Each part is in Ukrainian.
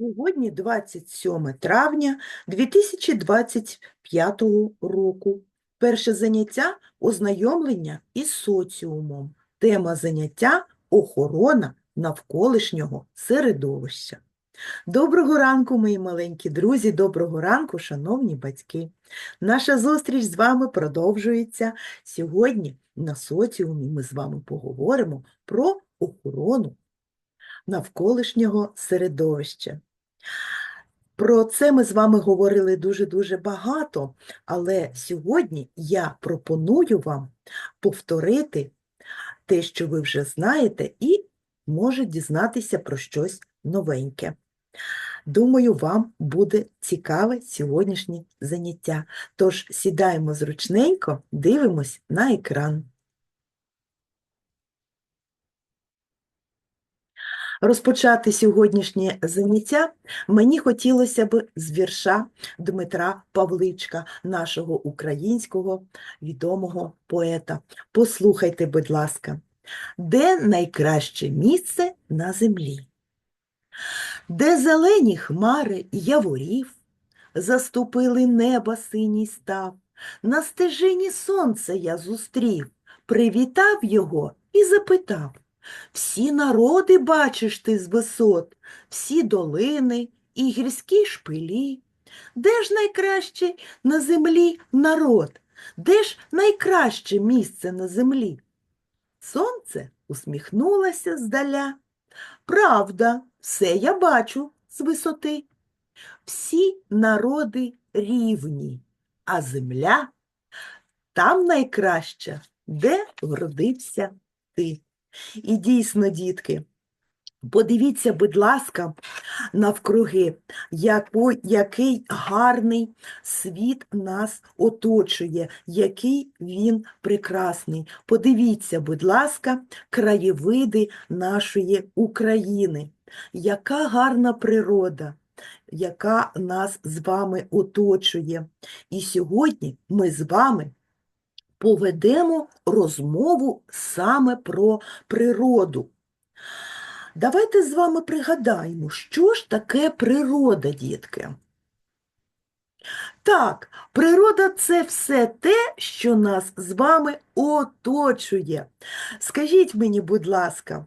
Сьогодні 27 травня 2025 року. Перше заняття – ознайомлення із соціумом. Тема заняття – охорона навколишнього середовища. Доброго ранку, мої маленькі друзі, доброго ранку, шановні батьки. Наша зустріч з вами продовжується. Сьогодні на соціумі ми з вами поговоримо про охорону навколишнього середовища. Про це ми з вами говорили дуже-дуже багато, але сьогодні я пропоную вам повторити те, що ви вже знаєте, і може дізнатися про щось новеньке. Думаю, вам буде цікаве сьогоднішнє заняття. Тож сідаємо зручненько, дивимось на екран. Розпочати сьогоднішнє заняття мені хотілося б з вірша Дмитра Павличка, нашого українського відомого поета. Послухайте, будь ласка, де найкраще місце на землі? Де зелені хмари яворів, заступили неба синій став, на стежині сонце я зустрів, привітав його і запитав. Всі народи бачиш ти з висот, всі долини і гірські шпилі. Де ж найкраще на землі народ? Де ж найкраще місце на землі? Сонце усміхнулося здаля. Правда, все я бачу з висоти. Всі народи рівні, а земля там найкраща, де вродився ти. І дійсно, дітки, подивіться, будь ласка, навкруги, яко- який гарний світ нас оточує, який він прекрасний. Подивіться, будь ласка, краєвиди нашої України. Яка гарна природа, яка нас з вами оточує. І сьогодні ми з вами поведемо розмову саме про природу. Давайте з вами пригадаємо, що ж таке природа, дітки. Так, природа це все те, що нас з вами оточує. Скажіть мені, будь ласка,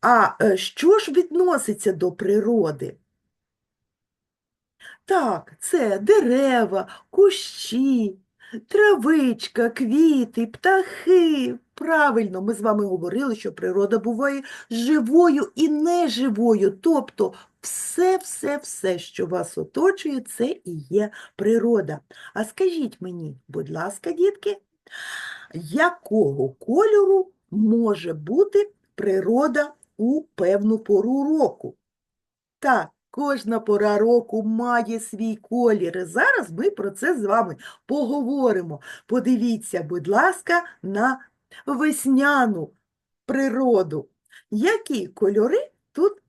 а е, що ж відноситься до природи? Так, це дерева, кущі, Травичка, квіти, птахи. Правильно, ми з вами говорили, що природа буває живою і неживою. Тобто все-все-все, що вас оточує, це і є природа. А скажіть мені, будь ласка, дітки, якого кольору може бути природа у певну пору року? Так, Кожна пора року має свій колір. Зараз ми про це з вами поговоримо. Подивіться, будь ласка, на весняну природу. Які кольори тут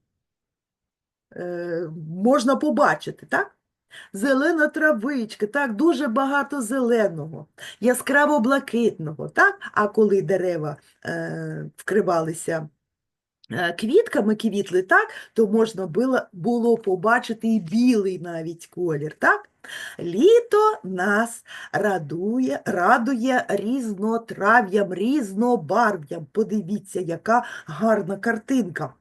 е, можна побачити, так? Зелена травичка, так, дуже багато зеленого, яскраво блакитного, так? А коли дерева е, вкривалися квітками квітли, так, то можна було, було побачити і білий навіть колір. так? Літо нас радує, радує різнотрав'ям, різнобарв'ям. Подивіться, яка гарна картинка.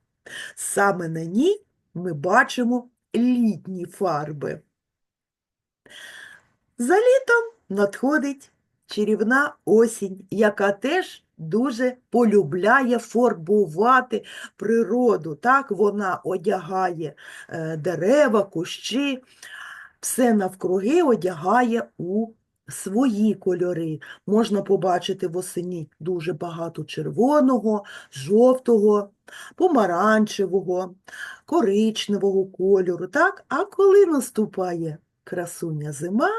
Саме на ній ми бачимо літні фарби. За літом надходить чарівна осінь, яка теж дуже полюбляє фарбувати природу. Так, вона одягає е, дерева, кущі, все навкруги одягає у свої кольори. Можна побачити восені дуже багато червоного, жовтого, помаранчевого, коричневого кольору. Так? А коли наступає красуня зима,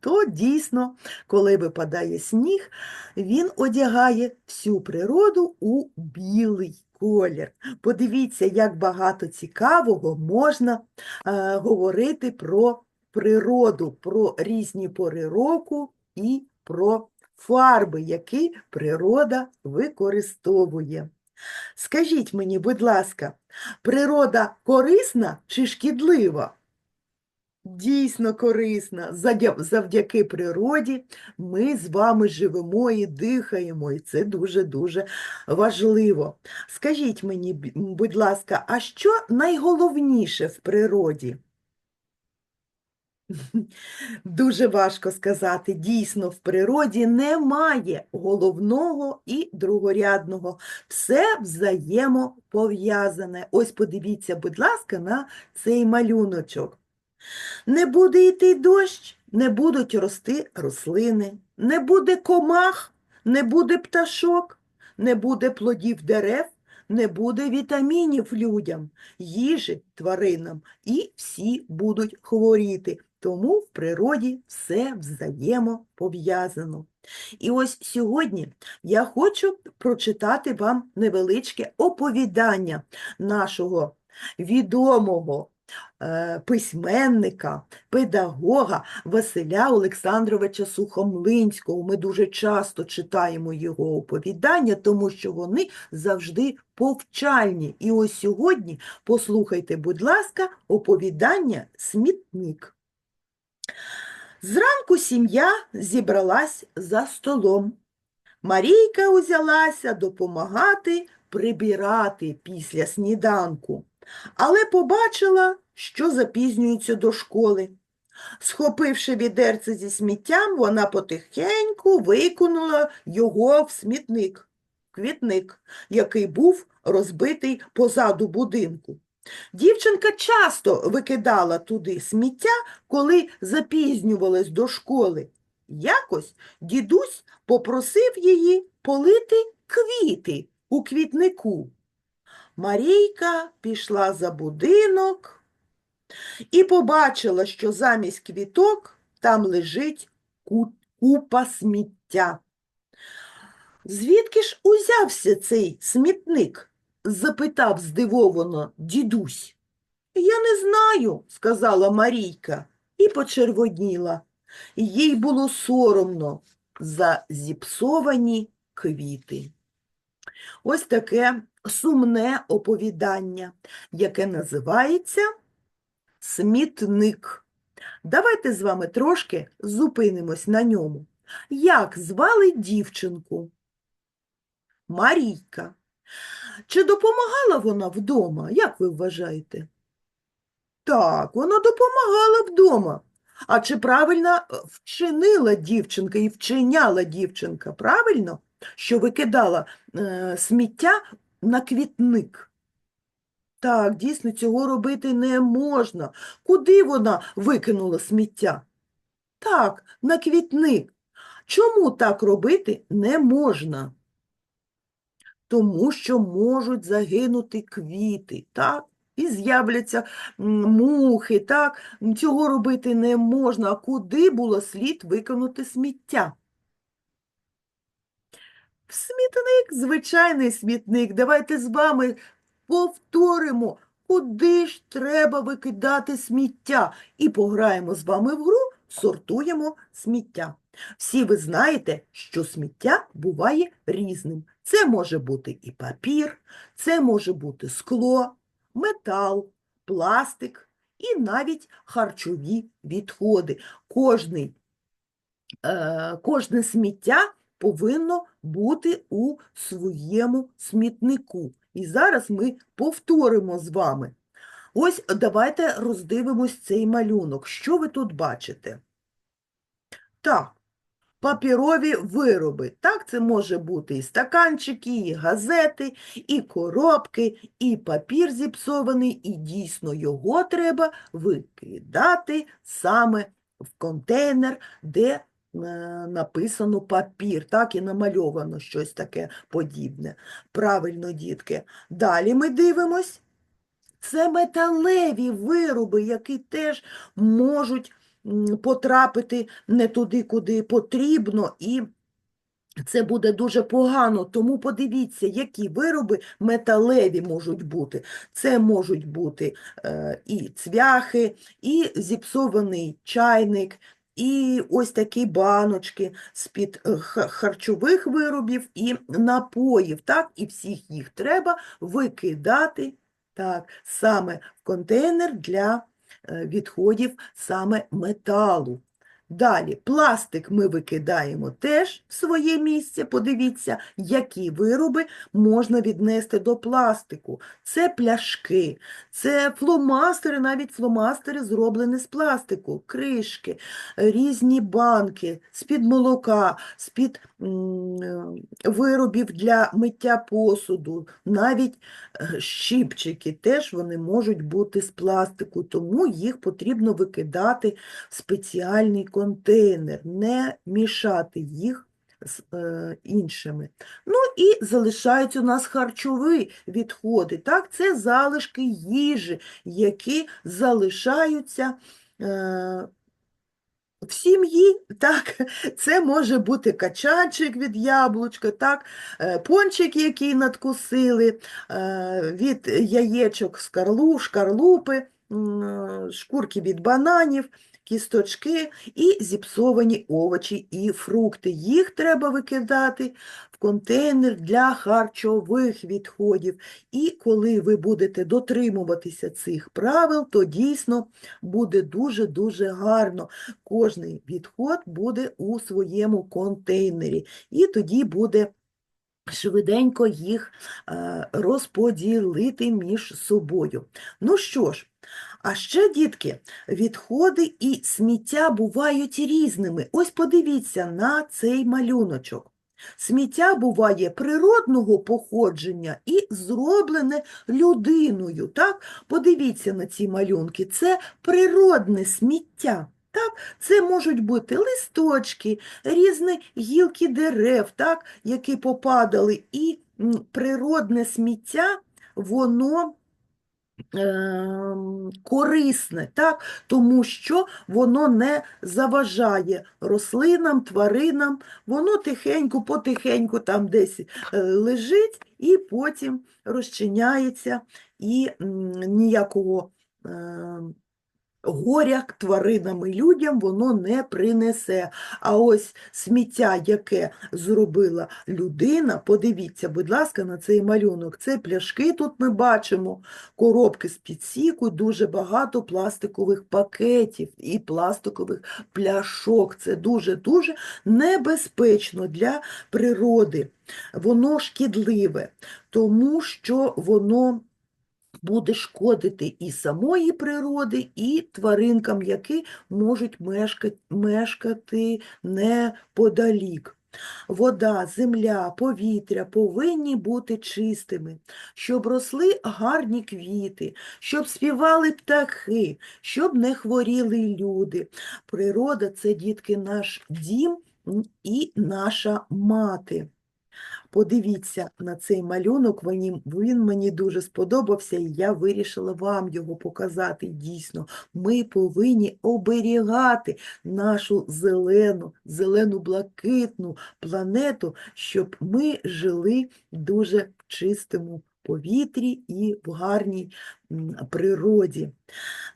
то дійсно, коли випадає сніг, він одягає всю природу у білий колір. Подивіться, як багато цікавого можна е, говорити про природу, про різні пори року і про фарби, які природа використовує. Скажіть мені, будь ласка, Природа корисна чи шкідлива? Дійсно корисна. Завдяки природі ми з вами живемо і дихаємо, і це дуже-дуже важливо. Скажіть мені, будь ласка, а що найголовніше в природі? Дуже важко сказати. Дійсно, в природі немає головного і другорядного. Все взаємопов'язане. Ось подивіться, будь ласка, на цей малюночок. Не буде йти дощ, не будуть рости рослини, не буде комах, не буде пташок, не буде плодів дерев, не буде вітамінів людям, їжі тваринам, і всі будуть хворіти. Тому в природі все взаємопов'язано. І ось сьогодні я хочу прочитати вам невеличке оповідання нашого відомого письменника, педагога Василя Олександровича Сухомлинського. Ми дуже часто читаємо його оповідання, тому що вони завжди повчальні. І ось сьогодні послухайте, будь ласка, оповідання «Смітник». Зранку сім'я зібралась за столом. Марійка узялася допомагати прибирати після сніданку, але побачила, що запізнюється до школи. Схопивши відерце зі сміттям, вона потихеньку викинула його в смітник, квітник, який був розбитий позаду будинку. Дівчинка часто викидала туди сміття, коли запізнювалась до школи. Якось дідусь попросив її полити квіти у квітнику. Марійка пішла за будинок і побачила, що замість квіток там лежить купа сміття. Звідки ж узявся цей смітник? запитав здивовано дідусь. Я не знаю, сказала Марійка і почервоніла. Їй було соромно за зіпсовані квіти. Ось таке сумне оповідання, яке називається Смітник. Давайте з вами трошки зупинимось на ньому. Як звали дівчинку? Марійка. Чи допомагала вона вдома, як ви вважаєте? Так, вона допомагала вдома. А чи правильно е, вчинила дівчинка і вчиняла дівчинка, правильно, що викидала е, сміття на квітник? Так, дійсно, цього робити не можна. Куди вона викинула сміття? Так, на квітник. Чому так робити не можна? Тому що можуть загинути квіти, так? І з'являться мухи, так? Цього робити не можна. А куди було слід викинути сміття? В смітник, звичайний смітник. Давайте з вами повторимо, куди ж треба викидати сміття. І пограємо з вами в гру, сортуємо сміття. Всі ви знаєте, що сміття буває різним. Це може бути і папір, це може бути скло, метал, пластик і навіть харчові відходи. Кожний, е, кожне сміття повинно бути у своєму смітнику. І зараз ми повторимо з вами. Ось давайте роздивимось цей малюнок. Що ви тут бачите? Так, папірові вироби. Так, це може бути і стаканчики, і газети, і коробки, і папір зіпсований, і дійсно його треба викидати саме в контейнер, де написано папір, так, і намальовано щось таке подібне. Правильно, дітки. Далі ми дивимось. Це металеві вироби, які теж можуть потрапити не туди, куди потрібно, і це буде дуже погано. Тому подивіться, які вироби металеві можуть бути. Це можуть бути е, і цвяхи, і зіпсований чайник, і ось такі баночки з-під е, харчових виробів і напоїв. Так? І всіх їх треба викидати Так, саме в контейнер для е, відходів саме металу. Далі, пластик ми викидаємо теж в своє місце. Подивіться, які вироби можна віднести до пластику. Це пляшки, це фломастери, навіть фломастери зроблені з пластику, кришки, різні банки з-під молока, з-під виробів для миття посуду, навіть е, щипчики теж вони можуть бути з пластику, тому їх потрібно викидати в спеціальний контейнер, не мішати їх з е, іншими. Ну і залишаються у нас харчові відходи. Так? Це залишки їжі, які залишаються. В сім'ї, так, це може бути качанчик від яблучка, так, е, пончик, який надкусили, е, від яєчок скарлу, шкарлупи, е, шкурки від бананів, кісточки і зіпсовані овочі і фрукти. Їх треба викидати контейнер для харчових відходів. І коли ви будете дотримуватися цих правил, то дійсно буде дуже-дуже гарно кожний відход буде у своєму контейнері, і тоді буде швиденько їх е, розподілити між собою. Ну що ж, а ще, дітки, відходи і сміття бувають різними. Ось подивіться на цей малюночок. Сміття буває природного походження і зроблене людиною. Так? Подивіться на ці малюнки. Це природне сміття. Так? Це можуть бути листочки, різні гілки дерев, так? які попадали, і природне сміття, воно корисне, так? тому що воно не заважає рослинам, тваринам, воно тихенько, потихеньку там десь е, лежить і потім розчиняється, і ніякого ем, горя тваринам і людям воно не принесе. А ось сміття, яке зробила людина, подивіться, будь ласка, на цей малюнок. Це пляшки тут ми бачимо, коробки з підсіку, дуже багато пластикових пакетів і пластикових пляшок. Це дуже-дуже небезпечно для природи. Воно шкідливе, тому що воно буде шкодити і самої природи, і тваринкам, які можуть мешкати, неподалік. Вода, земля, повітря повинні бути чистими, щоб росли гарні квіти, щоб співали птахи, щоб не хворіли люди. Природа це, дітки, наш дім і наша мати. Подивіться на цей малюнок, він, мені дуже сподобався, і я вирішила вам його показати. Дійсно, ми повинні оберігати нашу зелену, зелену блакитну планету, щоб ми жили дуже в чистому повітрі і в гарній природі.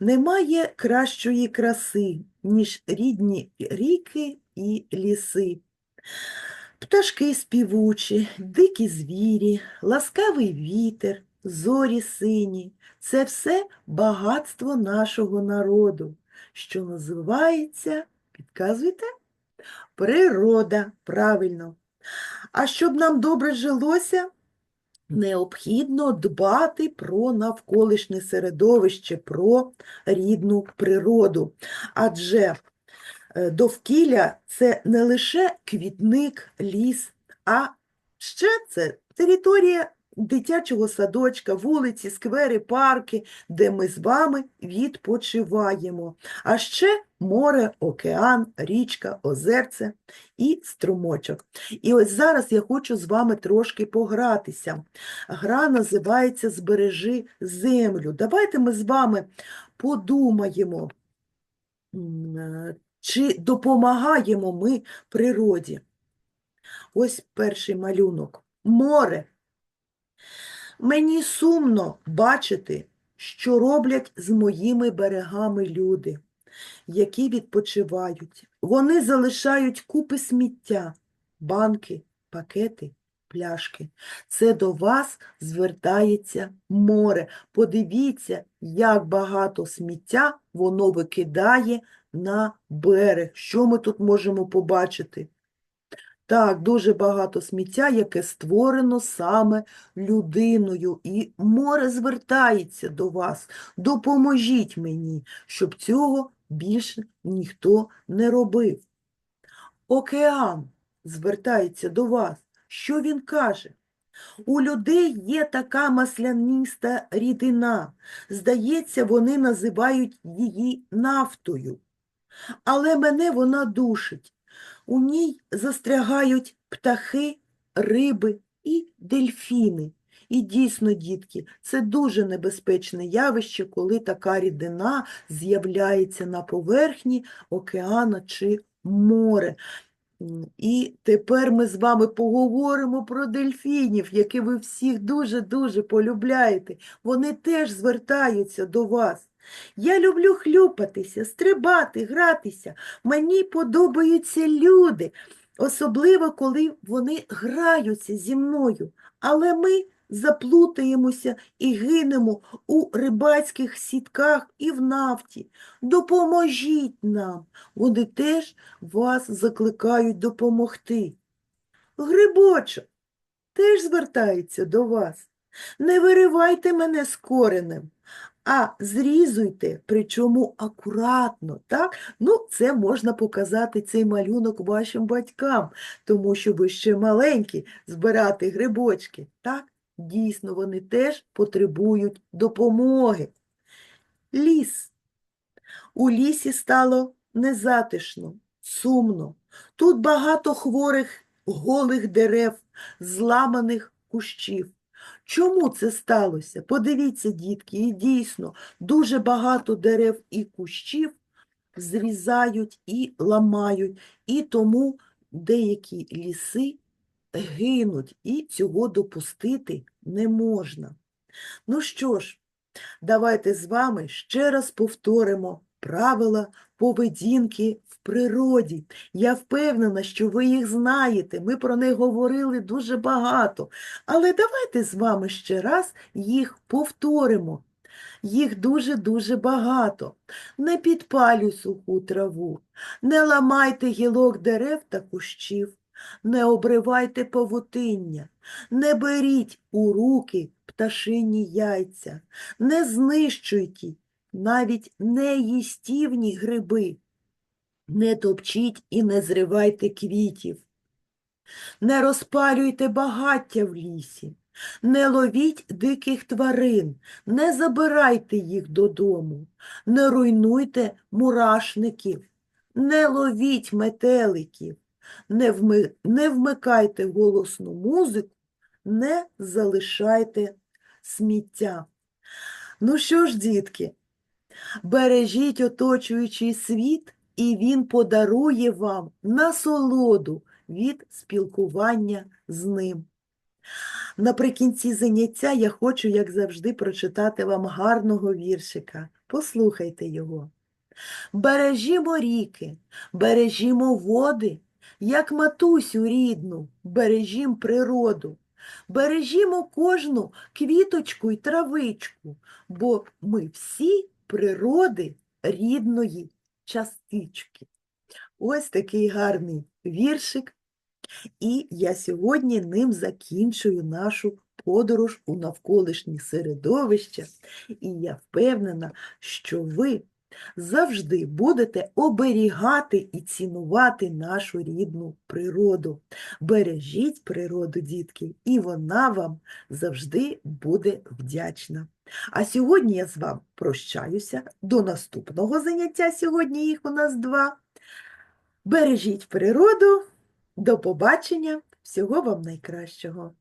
Немає кращої краси, ніж рідні ріки і ліси. Пташки співучі, дикі звірі, ласкавий вітер, зорі сині це все багатство нашого народу, що називається, підказуйте, природа, правильно. А щоб нам добре жилося, необхідно дбати про навколишнє середовище, про рідну природу. Адже довкілля це не лише квітник, ліс, а ще це територія дитячого садочка, вулиці, сквери, парки, де ми з вами відпочиваємо. А ще море, океан, річка, озерце і струмочок. І ось зараз я хочу з вами трошки погратися. Гра називається Збережи землю. Давайте ми з вами подумаємо. Чи допомагаємо ми природі? Ось перший малюнок. Море. Мені сумно бачити, що роблять з моїми берегами люди, які відпочивають. Вони залишають купи сміття, банки, пакети пляшки. Це до вас звертається море. Подивіться, як багато сміття воно викидає на берег. Що ми тут можемо побачити? Так, дуже багато сміття, яке створено саме людиною. І море звертається до вас. Допоможіть мені, щоб цього більше ніхто не робив. Океан звертається до вас. Що він каже? У людей є така масляниста рідина. Здається, вони називають її нафтою. Але мене вона душить. У ній застрягають птахи, риби і дельфіни. І дійсно, дітки, це дуже небезпечне явище, коли така рідина з'являється на поверхні океана чи море. І тепер ми з вами поговоримо про дельфінів, які ви всіх дуже-дуже полюбляєте. Вони теж звертаються до вас. Я люблю хлюпатися, стрибати, гратися. Мені подобаються люди, особливо коли вони граються зі мною. Але ми заплутаємося і гинемо у рибацьких сітках і в нафті. Допоможіть нам. Вони теж вас закликають допомогти. Грибочок теж звертається до вас. Не виривайте мене з коренем, а зрізуйте, причому акуратно, так? Ну, це можна показати цей малюнок вашим батькам, тому що ви ще маленькі збирати грибочки, так? Дійсно, вони теж потребують допомоги. Ліс. У лісі стало незатишно, сумно. Тут багато хворих голих дерев, зламаних кущів. Чому це сталося? Подивіться, дітки, і дійсно дуже багато дерев і кущів зрізають і ламають, і тому деякі ліси гинуть, і цього допустити не можна. Ну що ж, давайте з вами ще раз повторимо правила поведінки в природі. Я впевнена, що ви їх знаєте, ми про них говорили дуже багато. Але давайте з вами ще раз їх повторимо. Їх дуже-дуже багато. Не підпалюй суху траву, не ламайте гілок дерев та кущів, не обривайте павутиння, не беріть у руки пташині яйця, не знищуйте навіть неїстівні гриби, не топчіть і не зривайте квітів, не розпалюйте багаття в лісі, не ловіть диких тварин, не забирайте їх додому, не руйнуйте мурашників, не ловіть метеликів, не, вми... не вмикайте голосну музику, не залишайте сміття. Ну що ж, дітки, бережіть оточуючий світ, і він подарує вам насолоду від спілкування з ним. Наприкінці заняття я хочу, як завжди, прочитати вам гарного віршика. Послухайте його. Бережімо ріки, бережімо води, як матусю рідну, бережім природу, бережімо кожну квіточку й травичку, бо ми всі природи рідної частички. Ось такий гарний віршик. І я сьогодні ним закінчую нашу подорож у навколишнє середовище. І я впевнена, що ви завжди будете оберігати і цінувати нашу рідну природу. Бережіть природу, дітки, і вона вам завжди буде вдячна. А сьогодні я з вами прощаюся до наступного заняття. Сьогодні їх у нас два. Бережіть природу. До побачення, всього вам найкращого.